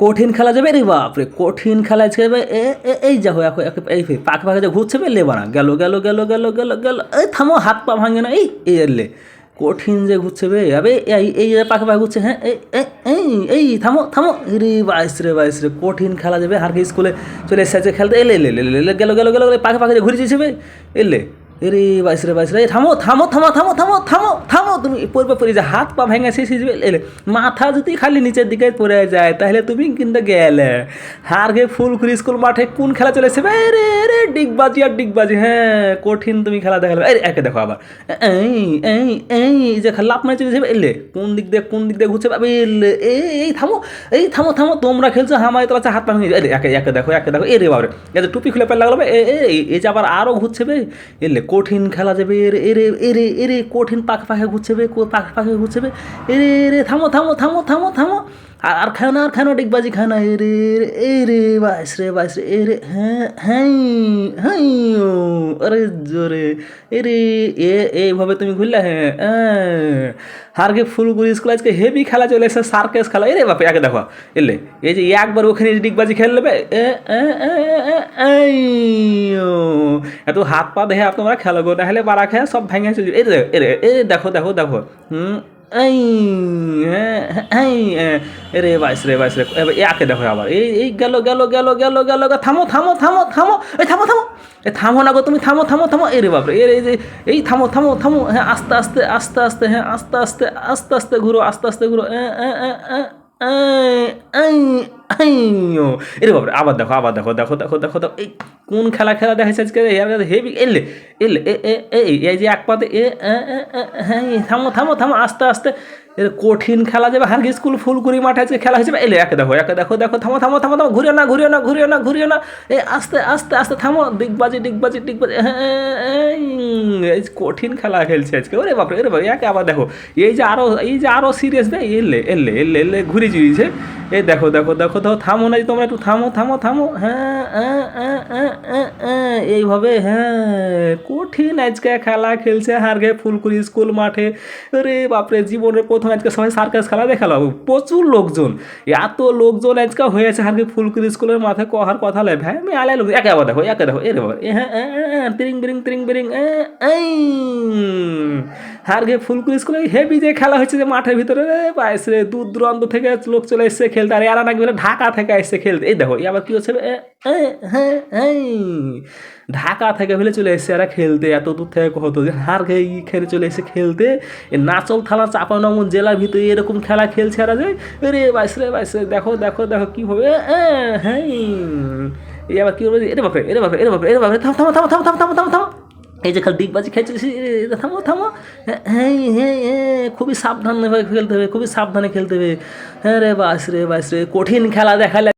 কঠিন খেলা যাবে রে বাপরে, কঠিন খেলা আজকে এই এখন এখন এই পাকে পাকে যা ঘুরছে লেবা না, গেল গেল গেল গেল গেল গেল, এই, থামো, হাত পা ভাঙে না, এই এই এলে কঠিন যে ঘুরছে, বে, আবে, এই এই যে পাকে পাকে ঘুরছে হ্যাঁ এই এই, থামো থামো রে বাইস রে বাইস রে, কঠিন খেলা যাবে আর কি স্কুলে চলে এসেছে খেলতে এলে এলে এলে এলে গেল গেল গেল পাকে যে ঘুরে যাচ্ছে বে এলে এরে বাইস রে বাইস রে থামো থামো থামো থামো থামো থামো থামো তুমি পড়বে পড়ে যা হাত পা ভেঙে শেষ যাবে এলে, মাথা যদি খালি নিচের দিকে পড়ে যায়, তাহলে তুমি কিন্তু গেলে। হার গে ফুলকুড়ি স্কুল মাঠে কোন খেলা চলেছে? বে রে রে, ডিগবাজি আর ডিগবাজি হ্যাঁ কঠিন তুমি খেলা দেখালে এই একে দেখো আবার। এই এই এই যে খেলা আপনার চলেছে, এলে, কোন দিক দিয়ে, কোন দিক দিয়ে ঘুরছে এলে, এই থামো এই থামো থামো, তোমরা খেলছো হামায় তো হাত পা ভেঙে যাবে। একে একে দেখো একে দেখো এ রে বাবরে যে টুপি খুলে পেলে লাগল এই যে আবার আরও ঘুরছে বে, এলে কঠিন খেলা যাবে এরে এরে এরে এরে কঠিন পাখে পাখে ঘুরছে। বে কো- পাখে পাখে ঘুরছে বে এরে রে থামো থামো থামো থামো থামো। আর আর খায় না আর খায় না ডিগবাজি খায় না। এরে এরে এরে বাইস রে বাইস রে এরে হ্যাঁ হ্যাঁ হ্যাঁ জোরে। এরে এ এইভাবে তুমি ঘুরলে হ্যাঁ হ্যাঁ। হারকে ফুলগুলি স্কুল আজকে হেভি খেলা চলে এসে সার্কেস খেলা। এরে বাপে আগে দেখো এলে এই যে একবার ওখানে ডিগবাজি খেলে নেবে এ, এ, এ, এ, এ। এত হাত পা দেখে তোমরা খেলো গো তাহলে বাড়া খেয়ে সব ভেঙে চলে। এই দেখো দেখো দেখো হুম এই হ্যাঁ, হ্যাঁ, রে বাইস রে বাইস রে একে দেখো আবার এই এই গেল গেল গেল গেল গেল থামো থামো থামো থামো এই থামো থামো এ থামো না গো তুমি থামো থামো থামো এই রে বাপরে এর এই যে এই থামো থামো থামো হ্যাঁ আস্তে আস্তে আস্তে আস্তে হ্যাঁ আস্তে আস্তে আস্তে আস্তে ঘুরো আস্তে আস্তে ঘুরো এরে বাপরে আবার দেখো আবার দেখো দেখো দেখো দেখো দেখো এই কোন খেলা খেলা দেখাচ্ছে আজকে? এর কাছে হেভি এলে এলে এ এই যে এক পাতে এ, হ্যাঁ থামো থামো থামো আস্তে আস্তে। এর কঠিন খেলা যাবে হার স্কুল ফুলকুড়ি মাঠে আজকে খেলা হয়েছে এলে একে দেখো একে দেখো দেখো থামো থামো থামো থামো ঘুরিও না ঘুরিও না ঘুরিও না ঘুরিও না এ আস্তে আস্তে আস্তে থামো ডিগবাজি ডিগবাজি ডিগবাজি হ্যাঁ, কঠিন খেলা খেলছে আজকে ওরে বাপরে ওরে বাপরে একে আবার দেখো এই যে আরও এই যে আরও সিরিয়াস বে এলে এলে এলে এলে ঘুরে জুড়িয়েছে এ দেখো দেখো দেখো দেখো থামো না যে তোমরা একটু থামো থামো থামো হ্যাঁ এইভাবে হ্যাঁ কঠিন আজকে খেলা খেলছে হারগে ফুলকুড়ি স্কুল মাঠে রে বাপরে জীবনের প্রথম আজকে সবাই সার্কাস খেলা দেখাল প্রচুর লোকজন। এত লোকজন আজকে হয়েছে হারগে ফুলকুড়ি স্কুলের মাথায় কহার কথা লাই ভাই আমি আলাই লোক একে আবার দেখো একে দেখো এ রে বাবা হ্যাঁ হ্যাঁ, হ্যাঁ, তিরিং বিরিং তিরিং বিরিং এই। হারগে ফুলকুড়ি স্কুলে হেভি যে খেলা হচ্ছে যে মাঠের ভিতরে বাইস দূর দূরান্ত থেকে লোক চলে এসছে খেলতে। আর এরা নাকি ঢাকা থেকে এসছে খেলতে। এই দেখো আবার কি হচ্ছে? হ্যাঁ, ঢাকা থেকে ফেলে চলে এসছে এরা খেলতে। এত দূর থেকে হতো যে হার খেয়ে খেলে চলে এসে খেলতে। নাচল থানা চাপানগর জেলার ভিতরে এরকম খেলা খেলছে আর যে রে বাইস রে বাইস দেখো দেখো দেখো কী হবে। হ্যাঁ এই আবার কী বলবে এরে বাপরে এরে বাপরে এরে বাপরে এরে বাপরে, থাম, থামো থামো থামো থামো থামো থামো। থামো এই যে খালি ডিগবাজি খেয়েছে থামো থামো। হ্যাঁ, হ্যাঁ হ্যাঁ হ্যাঁ খুবই সাবধানে খেলতে হবে, খুবই সাবধানে খেলতে হবে। হ্যাঁ রে বাস রে বাস রে, কঠিন খেলা দেখালে